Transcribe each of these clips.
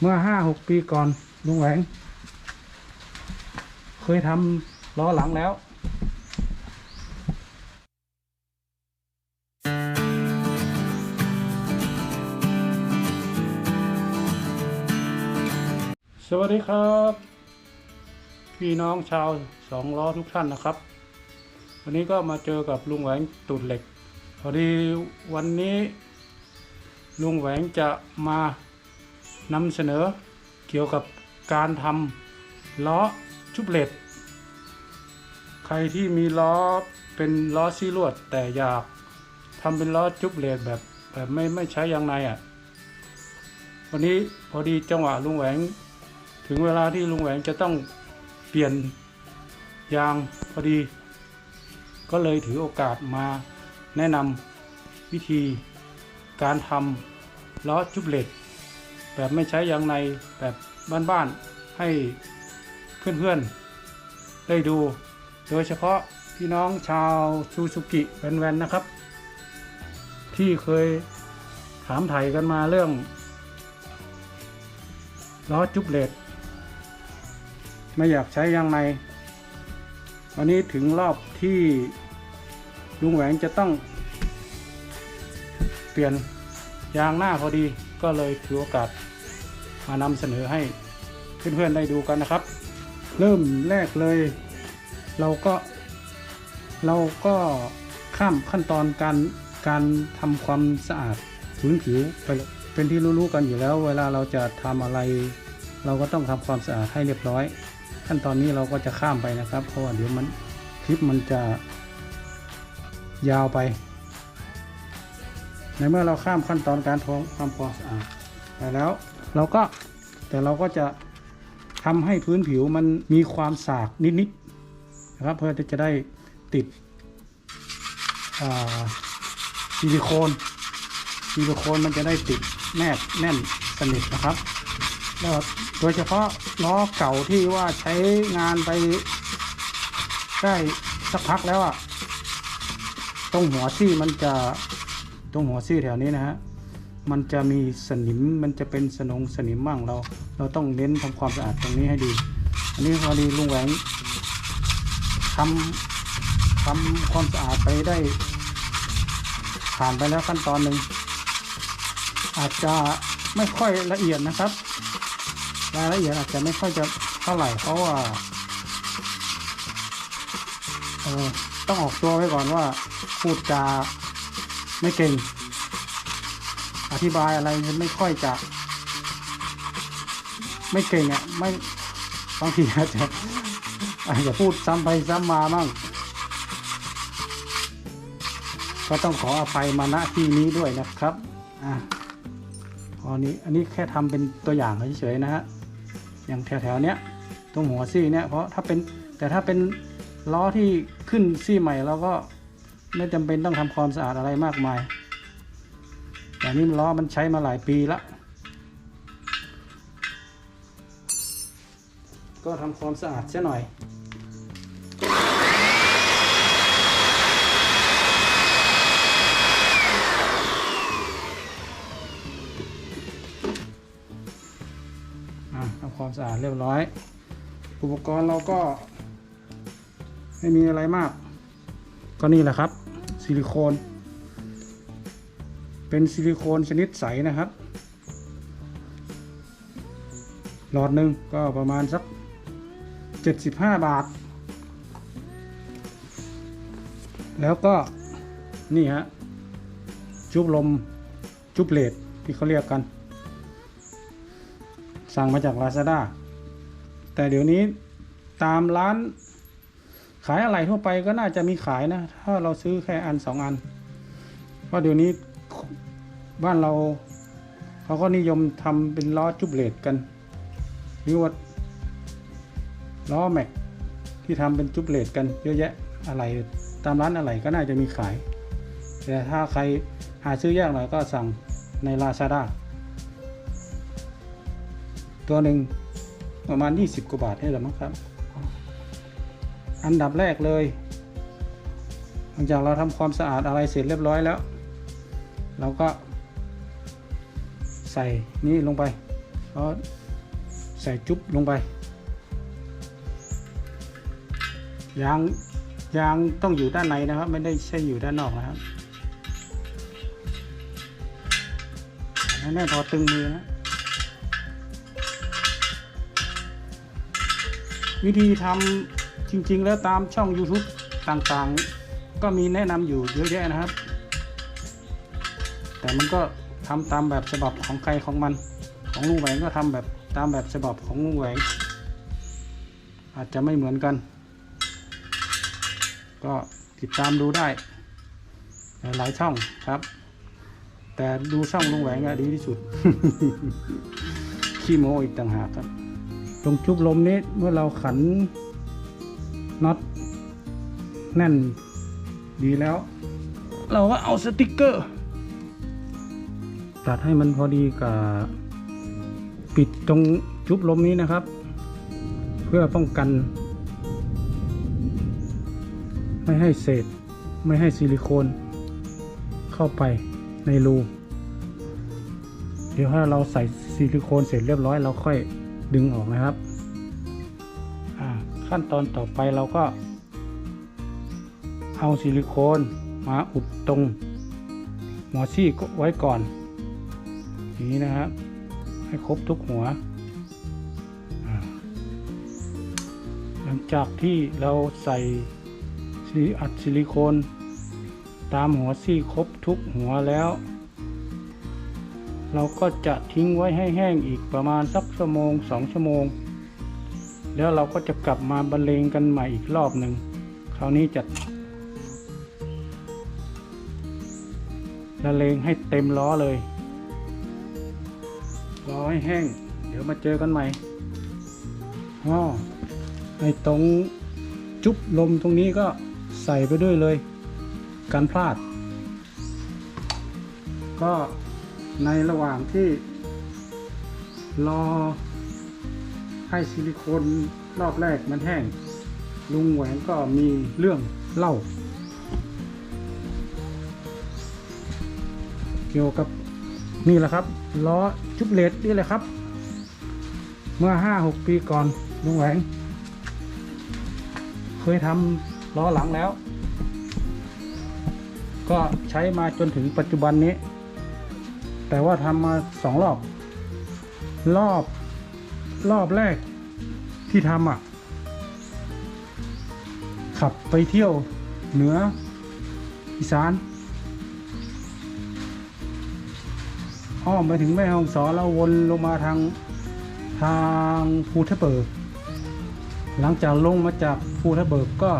เมื่อห้าหกปีก่อนลุงแหวง เคยทำล้อหลังแล้วสวัสดีครับ พี่น้องชาวสองล้อทุกท่านนะครับ วันนี้ก็มาเจอกับลุงแหวงตูดเหล็ก พอดีวันนี้ ลุงแหวงจะมา นำเสนอเกี่ยวกับการทำล้อชุบเหล็กใครที่มีล้อเป็นล้อซี่ลวด แต่อยากทำเป็นล้อจุบเหล็กแบบแบบไม่ไม่ใช้ยางในอะวันนี้พอดีจังหวะลุงแหวง ถึงเวลาที่ลุงแหวงจะต้องเปลี่ยนยางพอดี ก็เลยถือโอกาสมาแนะนำวิธีการทำล้อจุบเหล็ก แบบไม่ใช้ยางในแบบบ้านๆให้เพื่อนๆ ได้ดู โดยเฉพาะพี่น้องชาวซูซูกิแวนๆนะครับ ที่เคยถามไถ่กันมาเรื่องล้อจุบเล็กไม่อยากใช้ยางใน วันนี้ถึงรอบที่ลุงแหวงจะต้องเปลี่ยนยางหน้าพอดี ก็เลยถือโอกาสมานำเสนอให้เพื่อนๆได้ดูกันนะครับ เริ่มแรกเลย เราก็เราก็ข้ามขั้นตอนการการทำความสะอาดพื้นผิวไปเลยเป็นที่รู้ๆกันอยู่แล้ว เวลาเราจะทำอะไร เราก็ต้องทำความสะอาดให้เรียบร้อย ขั้นตอนนี้เราก็จะข้ามไปนะครับ เพราะว่าเดี๋ยวมันคลิปมันจะยาวไป ในเมื่อเราข้ามขั้นตอนการทำความความสะอาดไปแล้วเราก็แต่เราก็จะทำให้พื้นผิวมันมีความสากนิดๆนะครับเพื่อที่จะได้ติดซิลิโคนซิลิโคนมันจะได้ติดแนบแน่นสนิทนะครับแล้วโดยเฉพาะล้อเก่าที่ว่าใช้งานไปได้สักพักแล้วอะตรงหัวซี่มันจะ ตรงหัวซี่แถวนี้นะฮะมันจะมีสนิมมันจะเป็นสนงสนิมมั่งเรา เราต้องเน้นทำความสะอาดตรงนี้ให้ดี อันนี้พอดีลุงแหวงทำทำความสะอาดไปได้ ผ่านไปแล้วขั้นตอนหนึ่งอาจจะไม่ค่อยละเอียดนะครับรายละเอียดอาจจะไม่ค่อยจะเท่าไหร่เพราะว่าต้องออกตัวไว้ก่อนว่าพูดจา ไม่เก่ง อธิบายอะไรไม่ค่อยจะ ไม่เก่งอะ ไม่บางทีอาจจะอาจจะพูดซ้ำไปซ้ำมามั่งก็ต้องขออภัยมาณที่นี้ด้วยนะครับ อะพอนี้ อันนี้แค่ทำเป็นตัวอย่างเฉยๆนะฮะ อย่างแถวๆเนี้ย ตรงหัวซี่เนี้ย เพราะถ้าเป็น แต่ถ้าเป็นล้อที่ขึ้นซี่ใหม่เราก็ ไม่จำเป็นต้องทำความสะอาดอะไรมากมาย แต่นี่ล้อมันใช้มาหลายปีแล้วก็ทำความสะอาดเสียหน่อยทำความสะอาดเรียบร้อย อุปกรณ์เราก็ไม่มีอะไรมาก ก็นี่แหละครับ ซิลิโคน เป็นซิลิโคนชนิดใสนะครับ หลอดหนึ่งก็ประมาณสัก 75 บาท แล้วก็นี่ฮะจุบลมจุบเลดที่เขาเรียกกัน สั่งมาจาก Lazada แต่เดี๋ยวนี้ตามร้าน ขายอะไรทั่วไปก็น่าจะมีขายนะ ถ้าเราซื้อแค่อันสองอัน เพราะเดี๋ยวนี้บ้านเราเขาก็นิยมทำเป็นล้อจุบเลดกันหรือว่าล้อแม็กที่ทำเป็นจุบเลดกันเยอะแยะอะไรตามร้านอะไรก็น่าจะมีขาย แต่ถ้าใครหาซื้อยากหน่อยก็สั่งใน Lazada ตัวหนึ่งประมาณ 20 กว่าบาทนี่แหละมั้งครับ อันดับแรกเลย หลังจากเราทำความสะอาดอะไรเสร็จเรียบร้อยแล้ว เราก็ ใส่นี่ลงไปก็ใส่จุ๊บลงไป ยางยางต้องอยู่ด้านในนะครับ ไม่ได้ใช่อยู่ด้านนอกนะครับอันนี้พอตึงมือนะวิธีทำ จริง ๆ แล้วตามช่อง YouTube ต่างๆ ก็มีแนะนำอยู่เยอะแยะนะครับ แต่มันก็ทำตามแบบฉบับของใครของมัน ของลุงแหวงก็ทำแบบตามแบบฉบับของลุงแหวง อาจจะไม่เหมือนกัน ก็ติดตามดูได้ หลายช่องครับ แต่ดูช่องลุงแหวงอะดีที่สุดขี้โมอีกต่างหากครับ ตรงจุบลมนี้เมื่อเราขัน น็อตแน่นดีแล้ว เราก็เอาสติกเกอร์ ตัดให้มันพอดีกับปิดตรงจุบลมนี้นะครับ เพื่อป้องกัน ไม่ให้เศษ ไม่ให้ซิลิโคนเข้าไปในรูเดี๋ยวถ้าเราใส่ซิลิโคนเสร็จเรียบร้อยเราค่อยดึงออกนะครับ ขั้นตอนต่อไปเราก็ เอาซิลิโคนมาอุดตรงหัวซี่ไว้ก่อนอย่างนี้นะครับ ให้ครบทุกหัว หลังจากที่เราใส่ซิอัดซิลิโคนตามหัวซี่ครบทุกหัวแล้ว เราก็จะทิ้งไว้ให้แห้งอีกประมาณสักชั่วโมงสองชั่วโมง แล้วเราก็จะกลับมาบรรเลงกันใหม่อีกรอบหนึ่งคราวนี้จะบรรเลงให้เต็มล้อเลยรอให้แห้ง เดี๋ยวมาเจอกันใหม่อ๋อในตรงจุบลมตรงนี้ก็ใส่ไปด้วยเลยกันพลาด ก็ในระหว่างที่รอ ให้ซิลิโคนรอบแรกมันแห้ง ลุงแหวงก็มีเรื่องเล่า เกี่ยวกับนี่แหละครับล้อจุบเลดนี่แหละครับ เมื่อห้าหกปีก่อนลุงแหวงเคยทำล้อหลังแล้ว ก็ใช้มาจนถึงปัจจุบันนี้ แต่ว่าทำมาสองรอบ รอบ รอบแรกที่ทำอะ ขับไปเที่ยวเหนืออีสาน อ้อมไปถึงแม่ฮ่องสอนแล้ววนลงมาทางทางภูทะเบิก หลังจากลงมาจากภูทะเบิกก็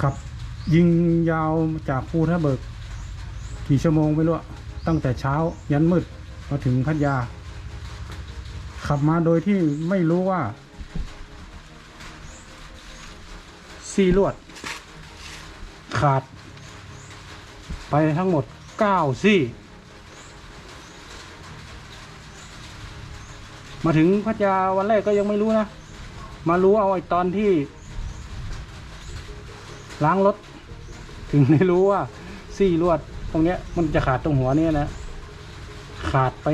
ขับยิงยาวจากภูทะเบิก กี่ชั่วโมงไม่รู้ตั้งแต่เช้ายันมืดมาถึงพัทยา ขับมาโดยที่ไม่รู้ว่า ซี่ลวด ขาด ไปทั้งหมดเก้าซี่ มาถึงพัทยาวันแรกก็ยังไม่รู้นะ มารู้เอาไอ้ตอนที่ ล้างรถ ถึงได้รู้ว่า ซี่ลวดตรงเนี้ยมันจะขาดตรงหัวเนี่ยนะ ขาดไป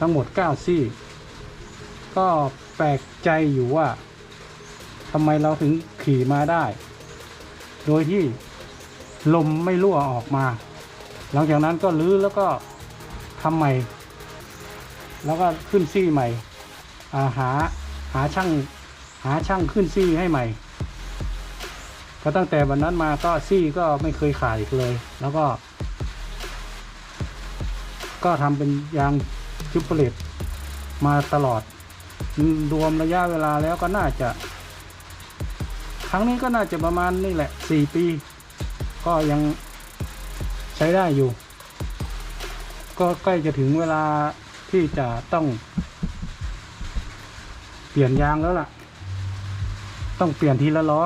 ทั้งหมดเก้าซี่ ก็แปลกใจอยู่ว่าทำไมเราถึงขี่มาได้ โดยที่ลมไม่รั่วออกมา หลังจากนั้นก็ลื้อแล้วก็ทำใหม่ แล้วก็ขึ้นซี่ใหม่าหาหาช่างหาช่างขึ้นซี่ให้ใหม่ ก็ตั้งแต่วันนั้นมาก็ซี่ก็ไม่เคยขาดอีกเลย แล้วก็ ก็ทำเป็นยางจุปเปอร์เลตมาตลอด รวมระยะเวลาแล้วก็น่าจะ ครั้งนี้ก็น่าจะประมาณนี่แหละสี่ปี ก็ยังใช้ได้อยู่ ก็ใกล้จะถึงเวลาที่จะต้องเปลี่ยนยางแล้วล่ะ ต้องเปลี่ยนทีละล้อ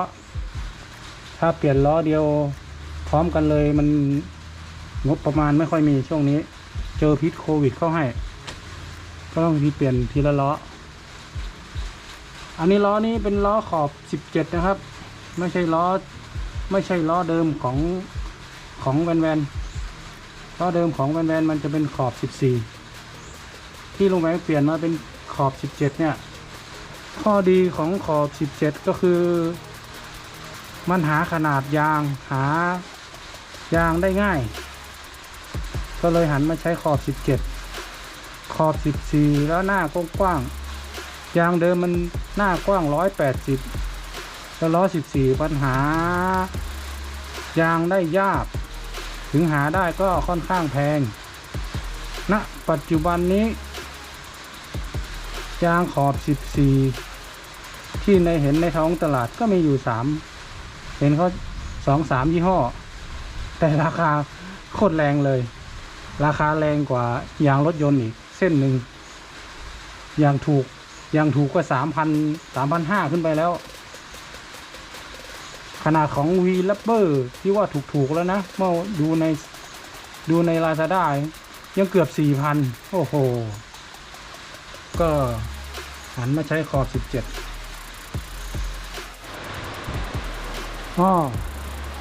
ถ้าเปลี่ยนล้อเดียวพร้อมกันเลยมันงบประมาณไม่ค่อยมีช่วงนี้ เจอพิษโควิดเข้าให้ ก็ต้องทีเปลี่ยนทีละล้อ อันนี้ล้อนี้เป็นล้อขอบ 17 นะครับ ไม่ใช่ล้อ ไม่ใช่ล้อเดิมของของแวนแวนล้อเดิมของแวนแวนมันจะเป็นขอบ 14 ที่ลุงแบงค์เปลี่ยนมาเป็นขอบ 17 เนี่ย ข้อดีของขอบ 17 ก็คือ มันหาขนาดยางหายางได้ง่าย ก็เลยหันมาใช้ขอบ 17 ขอบ 14 แล้วหน้ากว้างๆยางเดิมมัน หน้ากว้าง 180แล้วล้อ 14 ปัญหา ยางได้ยาก ถึงหาได้ก็ค่อนข้างแพงณปัจจุบันนี้ ยางขอบ 14 ที่ในเห็นในท้องตลาดก็มีอยู่ 3 เห็นเขาสองสามยี่ห้อ แต่ราคาโคตรแรงเลย ราคาแรงกว่ายางรถยนต์อีกเส้นหนึ่งยางถูก อย่างถูกก็สามพันสามพันห้าขึ้นไปแล้ว ขนาดของ V r a p p e r ที่ว่าถูกๆแล้วนะเมื่อดูในดูใน Lazada ยังเกือบสี่พันโอ้โห ก็หันมาใช้ขอบสิบเจ็ดอ้อ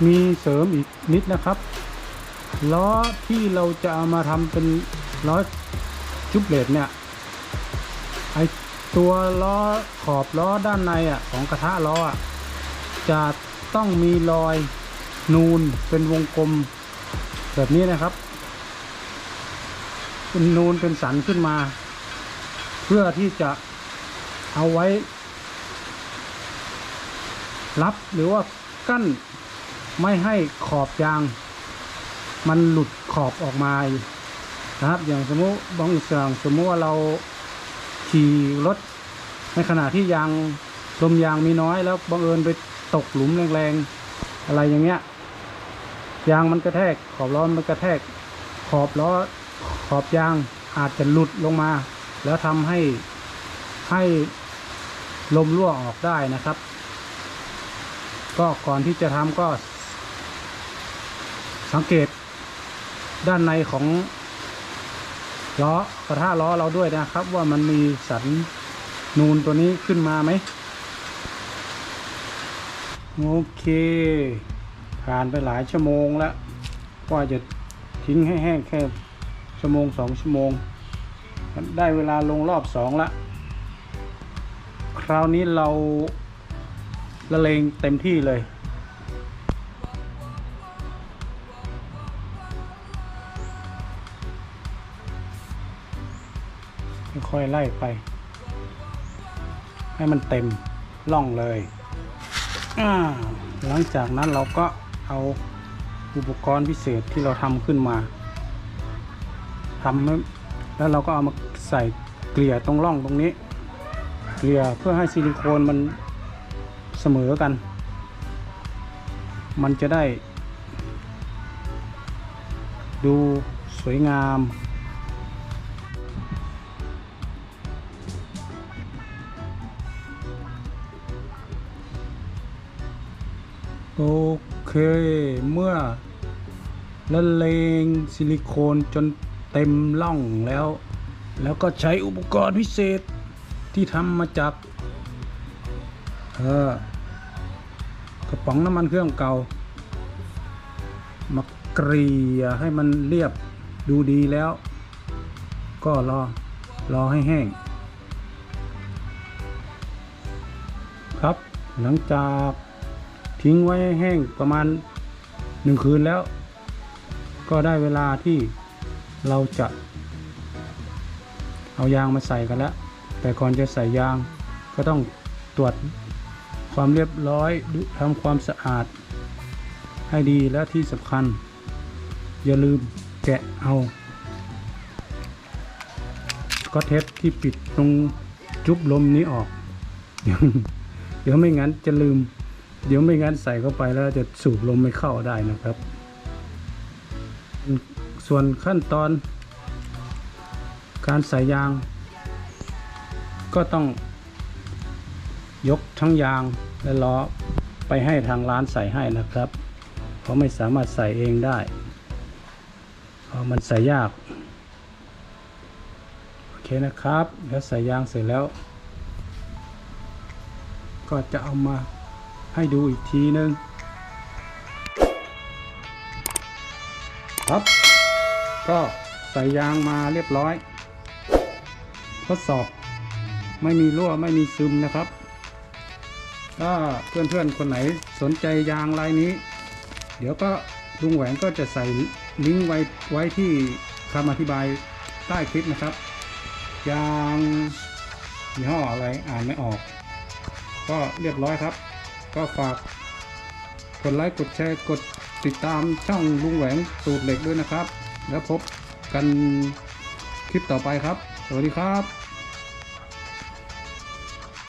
มีเสริมอีกนิดนะครับ ล้อที่เราจะเอามาทำเป็นล้อจุบเลดเนี่ยไอ ตัวล้อขอบล้อด้านในอะของกระทะล้ออะจะต้องมีรอยนูนเป็นวงกลม แบบนี้นะครับ เป็นนูนเป็นสันขึ้นมา เพื่อที่จะเอาไว้ รับหรือว่ากั้นไม่ให้ขอบยาง มันหลุดขอบออกมานะครับ อย่างสมมุติบางอย่างสมมุติว่าเรา ขี่รถในขณะที่ยางลมยางมีน้อยแล้วบังเอิญไปตกหลุมแรงๆอะไรอย่างเงี้ย ยางมันกระแทกขอบล้อมันกระแทก ขอบล้อขอบยางอาจจะหลุดลงมา แล้วทำให้ให้ลมรั่วออกได้นะครับ ก็ก่อนที่จะทำก็ สังเกตด้านในของ ล้อกระทะล้อเราด้วยนะครับ ว่ามันมีสันนูนตัวนี้ขึ้นมาไหมโอเค ผ่านไปหลายชั่วโมงแล้วกว่าจะทิ้งให้แห้งแค่ชั่วโมงสองชั่วโมง ได้เวลาลงรอบสองละคราวนี้เราละเลงเต็มที่เลย ค่อยๆไล่ไป ให้มันเต็มล่องเลยหลังจากนั้นเราก็เอาอุปกรณ์พิเศษที่เราทำขึ้นมาทำแล้วเราก็เอามาใส่เกลี่ยตรงร่องตรงนี้ เกลี่ยเพื่อให้ซิลิโคนมันเสมอกัน มันจะได้ ดูสวยงาม โอเค เมื่อละเลงซิลิโคนจนเต็มล่องแล้ว แล้วก็ใช้อุปกรณ์พิเศษที่ทำมาจากเออกระป๋องน้ำมันเครื่องเก่ามาเกลี่ยให้มันเรียบดูดีแล้ว ก็รอรอให้แห้ง ครับหลังจาก ทิ้งไว้แห้งประมาณหนึ่งคืนแล้ว ก็ได้เวลาที่เราจะ เอายางมาใส่กันแล้ว แต่ก่อนจะใส่ยางก็ต้องตรวจความเรียบร้อยทำความสะอาด ให้ดีและที่สำคัญ อย่าลืมแกะเอาก็เทปที่ปิดตรงจุบลมนี้ออก เดี๋ยวไม่งั้นจะลืม เดี๋ยวไม่งั้นใส่เข้าไปแล้วจะสูบลมไม่เข้าได้นะครับ ส่วนขั้นตอน การใส่ยาง ก็ต้องยกทั้งยางและล้อไปให้ทางร้านใส่ให้นะครับเพราะไม่สามารถใส่เองได้เพราะมันใส่ยาก โอเคนะครับ แล้วใส่ยางเสร็จแล้ว ก็จะเอามา ให้ดูอีกทีนึงครับ ก็ใส่ยางมาเรียบร้อย ทดสอบ ไม่มีรั่วไม่มีซึมนะครับถ้าเพื่อนๆคนไหนสนใจยางลายนี้ เดี๋ยวก็ลุงแหวนก็จะใส่ลิงก์ไว้ไว้ที่คำอธิบายใต้คลิปนะครับ ยางยี่ห้ออะไรอ่านไม่ออก ก็เรียบร้อยครับ ก็ฝากกดไลค์กดแชร์กดติดตามช่องลุงแหวงสูตรเหล็กด้วยนะครับ แล้วพบกันคลิปต่อไปครับ สวัสดีครับ